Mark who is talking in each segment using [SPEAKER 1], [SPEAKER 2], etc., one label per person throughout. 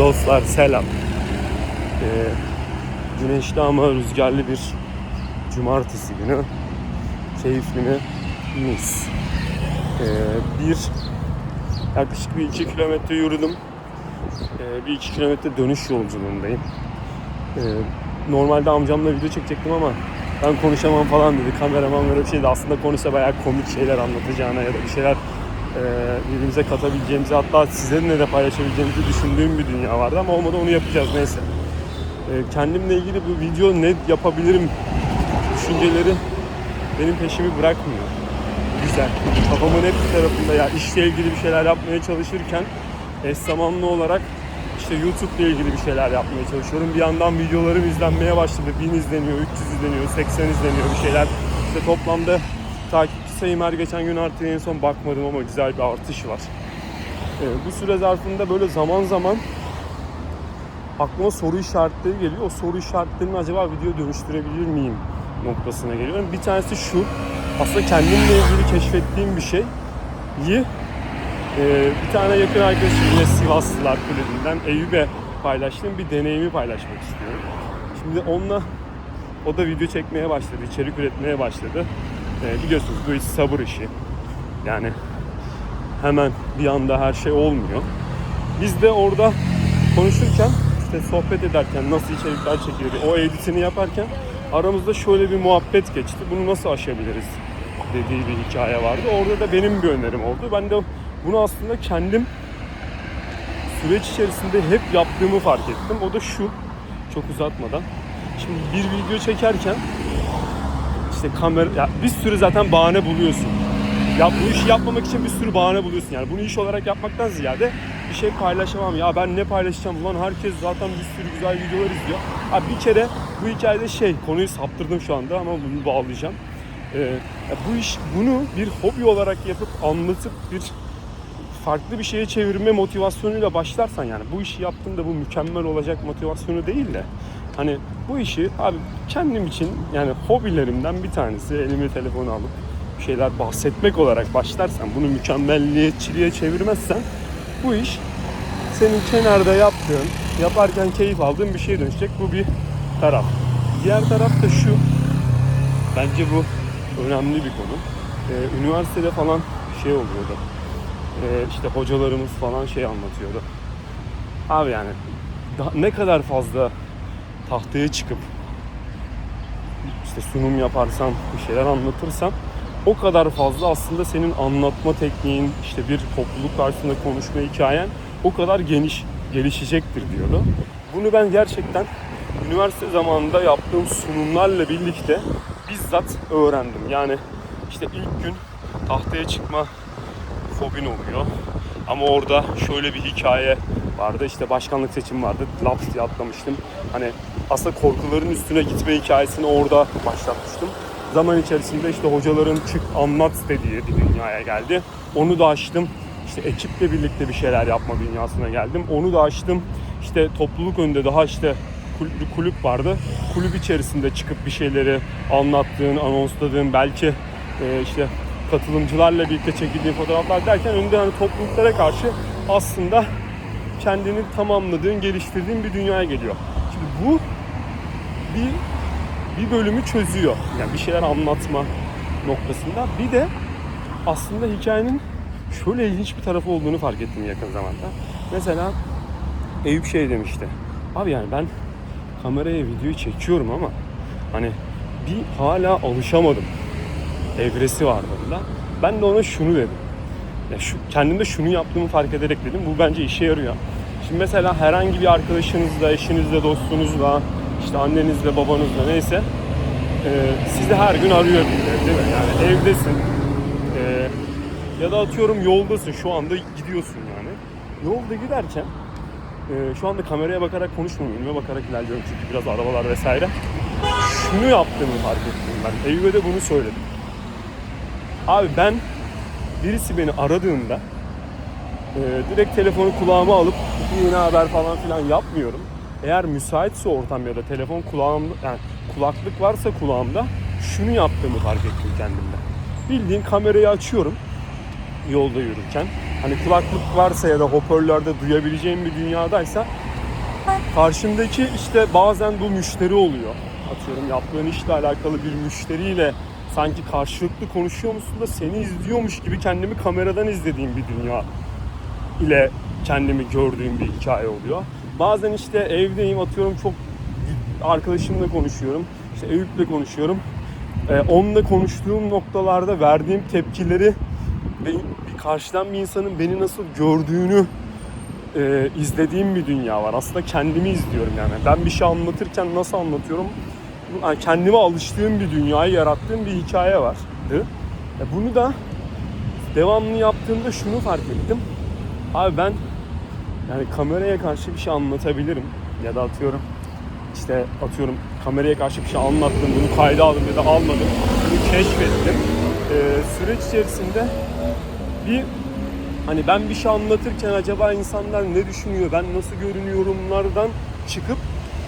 [SPEAKER 1] Dostlar selam. Ee, güneşli ama rüzgarlı bir cumartesi günü. Keyifli mi? Mis. Ee, bir yaklaşık bir iki kilometre yürüdüm. Ee, bir iki kilometre dönüş yolculuğundayım. Ee, normalde amcamla video çekecektim ama ben konuşamam falan dedi. Kameraman böyle bir şeydi. Aslında konuşsa bayağı komik şeyler anlatacağına ya da bir şeyler birbirimize katabileceğimizi hatta sizinle de paylaşabileceğimizi düşündüğüm bir dünya vardı ama olmadı onu yapacağız neyse. E, kendimle ilgili bu video ne yapabilirim düşünceleri benim peşimi bırakmıyor. Güzel. Kafamın hep bir tarafında ya işle ilgili bir şeyler yapmaya çalışırken eş zamanlı olarak işte YouTube ile ilgili bir şeyler yapmaya çalışıyorum. Bir yandan videolarım izlenmeye başladı. 1000 izleniyor, 300 izleniyor, 80 izleniyor bir şeyler. İşte toplamda takipçi sayım her geçen gün artıyor. En son bakmadım ama güzel bir artış var. Ee, bu süre zarfında böyle zaman zaman aklıma soru işaretleri geliyor. O soru işaretlerini acaba video dönüştürebilir miyim noktasına geliyorum. Bir tanesi şu. Aslında kendimle ilgili keşfettiğim bir şey. Yi ee, bir tane yakın arkadaşım yine Sivaslılar Kulübü'nden Eyüp'e paylaştığım bir deneyimi paylaşmak istiyorum. Şimdi onunla o da video çekmeye başladı, içerik üretmeye başladı. Ee, biliyorsunuz bu iş sabır işi. Yani hemen bir anda her şey olmuyor. Biz de orada konuşurken, işte sohbet ederken, nasıl içerikler çekilir, o editini yaparken aramızda şöyle bir muhabbet geçti. Bunu nasıl aşabiliriz dediği bir hikaye vardı. Orada da benim bir önerim oldu. Ben de bunu aslında kendim süreç içerisinde hep yaptığımı fark ettim. O da şu, çok uzatmadan. Şimdi bir video çekerken işte kamera, ya bir sürü zaten bahane buluyorsun. Ya bu işi yapmamak için bir sürü bahane buluyorsun. Yani bunu iş olarak yapmaktan ziyade bir şey paylaşamam. Ya ben ne paylaşacağım? Ulan herkes zaten bir sürü güzel videolar izliyor. Abi bir kere bu hikayede şey, konuyu saptırdım şu anda ama bunu bağlayacağım. Ee, bu iş, bunu bir hobi olarak yapıp anlatıp bir farklı bir şeye çevirme motivasyonuyla başlarsan yani bu işi yaptığımda bu mükemmel olacak motivasyonu değil de hani bu işi abi kendim için yani hobilerimden bir tanesi elime telefonu alıp bir şeyler bahsetmek olarak başlarsan bunu mükemmelliyetçiliğe çevirmezsen bu iş senin kenarda yaptığın, yaparken keyif aldığın bir şeye dönüşecek. Bu bir taraf. Diğer taraf da şu. Bence bu önemli bir konu. Ee, üniversitede falan şey oluyordu. Ee, işte hocalarımız falan şey anlatıyordu. Abi yani ne kadar fazla tahtaya çıkıp işte sunum yaparsan, bir şeyler anlatırsan o kadar fazla aslında senin anlatma tekniğin, işte bir topluluk karşısında konuşma hikayen o kadar geniş, gelişecektir diyordu. Bunu ben gerçekten üniversite zamanında yaptığım sunumlarla birlikte bizzat öğrendim. Yani işte ilk gün tahtaya çıkma fobin oluyor. Ama orada şöyle bir hikaye vardı. İşte başkanlık seçimi vardı. Laps diye atlamıştım. Hani aslında korkuların üstüne gitme hikayesini orada başlatmıştım. Zaman içerisinde işte hocaların çık anlat dediği bir dünyaya geldi. Onu da açtım. İşte ekiple birlikte bir şeyler yapma dünyasına geldim. Onu da açtım. İşte topluluk önünde daha işte bir kulüp vardı. Kulüp içerisinde çıkıp bir şeyleri anlattığın, anonsladığın belki e, işte katılımcılarla birlikte çekildiğin fotoğraflar derken önünde hani topluluklara karşı aslında kendini tamamladığın, geliştirdiğin bir dünyaya geliyor. Şimdi bu bir bir bölümü çözüyor. Yani bir şeyler anlatma noktasında. Bir de aslında hikayenin şöyle ilginç bir tarafı olduğunu fark ettim yakın zamanda. Mesela Eyüp şey demişti. Abi yani ben kameraya videoyu çekiyorum ama hani bir hala alışamadım evresi var bunda. Ben de ona şunu dedim. Ya şu, kendimde şunu yaptığımı fark ederek dedim. Bu bence işe yarıyor. Şimdi mesela herhangi bir arkadaşınızla, eşinizle, dostunuzla, işte annenizle, babanızla neyse e, sizi her gün arıyor birileri değil mi? Yani evdesin e, ya da atıyorum yoldasın şu anda gidiyorsun yani. Yolda giderken e, şu anda kameraya bakarak konuşmuyorum, önüme bakarak ilerliyorum çünkü biraz arabalar vesaire. Şunu yaptığımı fark ettim ben. Eyüp'e de bunu söyledim. Abi ben birisi beni aradığında e, direkt telefonu kulağıma alıp yine haber falan filan yapmıyorum. Eğer müsaitse ortam ya da telefon kulağımda yani kulaklık varsa kulağımda şunu yaptığımı fark ettim kendimde. Bildiğin kamerayı açıyorum yolda yürürken. Hani kulaklık varsa ya da hoparlörde duyabileceğim bir dünyadaysa Karşımdaki işte bazen bu müşteri oluyor. Atıyorum yaptığın işle alakalı bir müşteriyle sanki karşılıklı konuşuyor musun da seni izliyormuş gibi kendimi kameradan izlediğim bir dünya ile kendimi gördüğüm bir hikaye oluyor. Bazen işte evdeyim atıyorum çok arkadaşımla konuşuyorum. İşte Eyüp'le konuşuyorum. Ee, onunla konuştuğum noktalarda verdiğim tepkileri ve karşıdan bir insanın beni nasıl gördüğünü e, izlediğim bir dünya var. Aslında kendimi izliyorum yani. Ben bir şey anlatırken nasıl anlatıyorum? Yani kendime alıştığım bir dünyayı yarattığım bir hikaye vardı. E, bunu da devamlı yaptığımda şunu fark ettim. Abi ben yani kameraya karşı bir şey anlatabilirim. Ya da atıyorum işte atıyorum kameraya karşı bir şey anlattım, bunu kayda aldım ya da almadım. Bunu keşfettim. Ee, süreç içerisinde bir hani ben bir şey anlatırken acaba insanlar ne düşünüyor, ben nasıl görünüyorumlardan çıkıp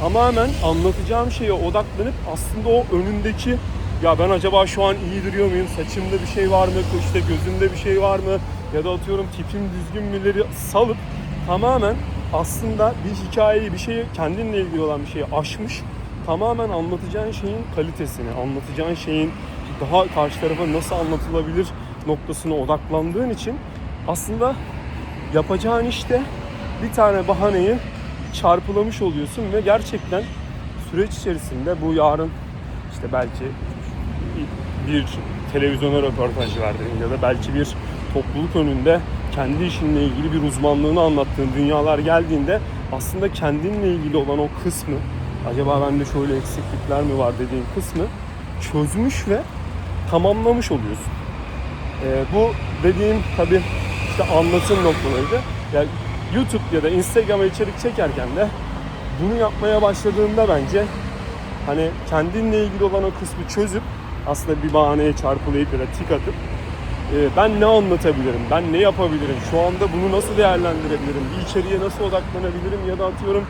[SPEAKER 1] tamamen anlatacağım şeye odaklanıp aslında o önündeki ya ben acaba şu an iyi duruyor muyum, saçımda bir şey var mı, işte gözümde bir şey var mı ya da atıyorum tipim düzgün müleri salıp tamamen aslında bir hikayeyi, bir şeyi kendinle ilgili olan bir şeyi aşmış, tamamen anlatacağın şeyin kalitesini, anlatacağın şeyin daha karşı tarafa nasıl anlatılabilir noktasına odaklandığın için aslında yapacağın işte bir tane bahaneyi çarpılamış oluyorsun ve gerçekten süreç içerisinde bu yarın işte belki bir televizyona röportaj verdiğin ya da belki bir topluluk önünde kendi işinle ilgili bir uzmanlığını anlattığın dünyalar geldiğinde aslında kendinle ilgili olan o kısmı acaba bende şöyle eksiklikler mi var dediğin kısmı çözmüş ve tamamlamış oluyorsun. Ee, bu dediğim tabi işte anlatım noktalarıydı. Yani YouTube ya da Instagram'a içerik çekerken de bunu yapmaya başladığında bence hani kendinle ilgili olan o kısmı çözüp aslında bir bahaneye çarpılayıp ya da tik atıp ben ne anlatabilirim, ben ne yapabilirim, şu anda bunu nasıl değerlendirebilirim, bir içeriğe nasıl odaklanabilirim ya da atıyorum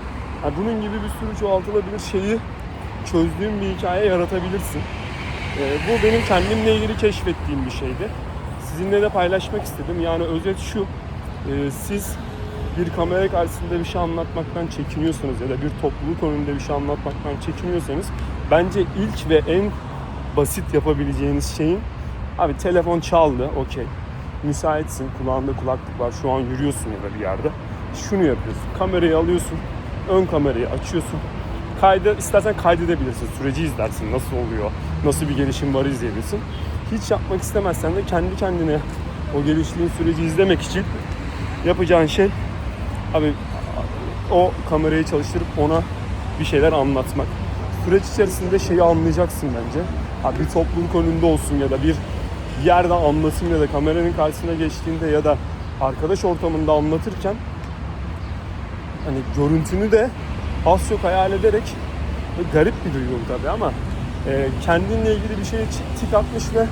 [SPEAKER 1] yani bunun gibi bir sürü çoğaltılabilir şeyi çözdüğüm bir hikaye yaratabilirsin. E, bu benim kendimle ilgili keşfettiğim bir şeydi. Sizinle de paylaşmak istedim. Yani özet şu, e, siz bir kamera karşısında bir şey anlatmaktan çekiniyorsanız ya da bir topluluk önünde bir şey anlatmaktan çekiniyorsanız bence ilk ve en basit yapabileceğiniz şeyin abi telefon çaldı okey. Müsaitsin kulağında kulaklık var. Şu an yürüyorsun ya da bir yerde. Şunu yapıyorsun kamerayı alıyorsun ön kamerayı açıyorsun. Kaydı istersen kaydedebilirsin. Süreci izlersin nasıl oluyor nasıl bir gelişim var izleyebilirsin. Hiç yapmak istemezsen de kendi kendine o geliştiğin süreci izlemek için yapacağın şey abi o kamerayı çalıştırıp ona bir şeyler anlatmak. Süreç içerisinde şeyi anlayacaksın bence. Abi bir topluluk önünde olsun ya da bir yerde anlasın ya da kameranın karşısına geçtiğinde ya da arkadaş ortamında anlatırken hani görüntünü de az çok hayal ederek böyle garip bir duygu tabii ama e, kendinle ilgili bir şeye tik atmış ve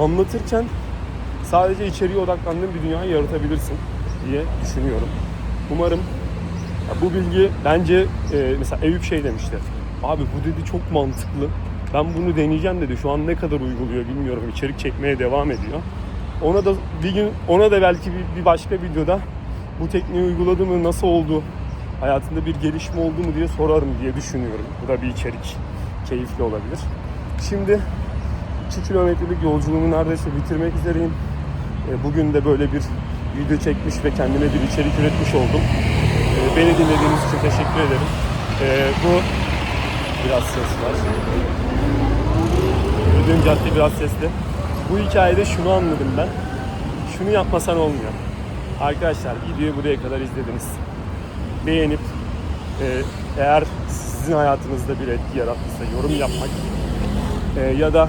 [SPEAKER 1] anlatırken sadece içeriye odaklandığın bir dünyayı yaratabilirsin diye düşünüyorum. Umarım bu bilgi bence e, mesela Eyüp şey demişti. Abi bu dedi çok mantıklı. Ben bunu deneyeceğim dedi. Şu an ne kadar uyguluyor bilmiyorum. İçerik çekmeye devam ediyor. Ona da bir gün ona da belki bir, bir başka videoda bu tekniği uyguladı mı, nasıl oldu, hayatında bir gelişme oldu mu diye sorarım diye düşünüyorum. Bu da bir içerik. Keyifli olabilir. Şimdi 2 kilometrelik yolculuğumu neredeyse bitirmek üzereyim. E, Bugün de böyle bir video çekmiş ve kendime bir içerik üretmiş oldum. E, Beni dinlediğiniz için teşekkür ederim. E, Bu biraz ses var. Yürüdüğüm cadde biraz sesli. Bu hikayede şunu anladım ben. Şunu yapmasan olmuyor. Arkadaşlar videoyu buraya kadar izlediniz. Beğenip e, eğer sizin hayatınızda bir etki yarattıysa yorum yapmak e, ya da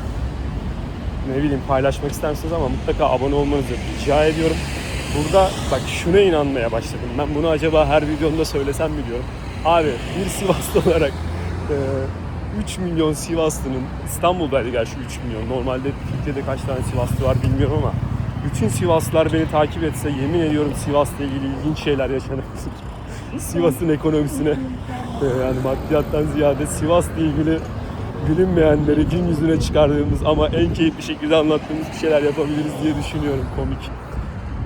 [SPEAKER 1] ne bileyim paylaşmak istersiniz ama mutlaka abone olmanızı rica ediyorum. Burada bak şuna inanmaya başladım. Ben bunu acaba her videomda söylesem mi diyorum. Abi bir Sivaslı olarak 3 milyon Sivaslı'nın İstanbul'daydı gerçi 3 milyon. Normalde Türkiye'de kaç tane Sivaslı var bilmiyorum ama bütün Sivaslılar beni takip etse yemin ediyorum Sivas'la ilgili ilginç şeyler yaşanabilir. Sivas'ın ekonomisine e, yani maddiyattan ziyade Sivas'la ilgili bilinmeyenleri gün yüzüne çıkardığımız ama en keyifli şekilde anlattığımız bir şeyler yapabiliriz diye düşünüyorum komik.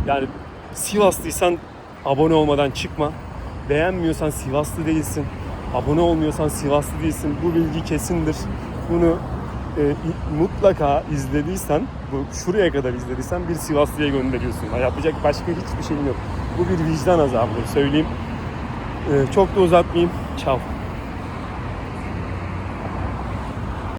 [SPEAKER 1] Yani Sivaslıysan abone olmadan çıkma. Beğenmiyorsan Sivaslı değilsin. Abone olmuyorsan Sivaslı değilsin. Bu bilgi kesindir. Bunu e, mutlaka izlediysen, bu şuraya kadar izlediysen bir Sivaslı'ya gönderiyorsun. Ha, Yapacak başka hiçbir şeyin yok. Bu bir vicdan azabı söyleyeyim. E, çok da uzatmayayım. Ciao.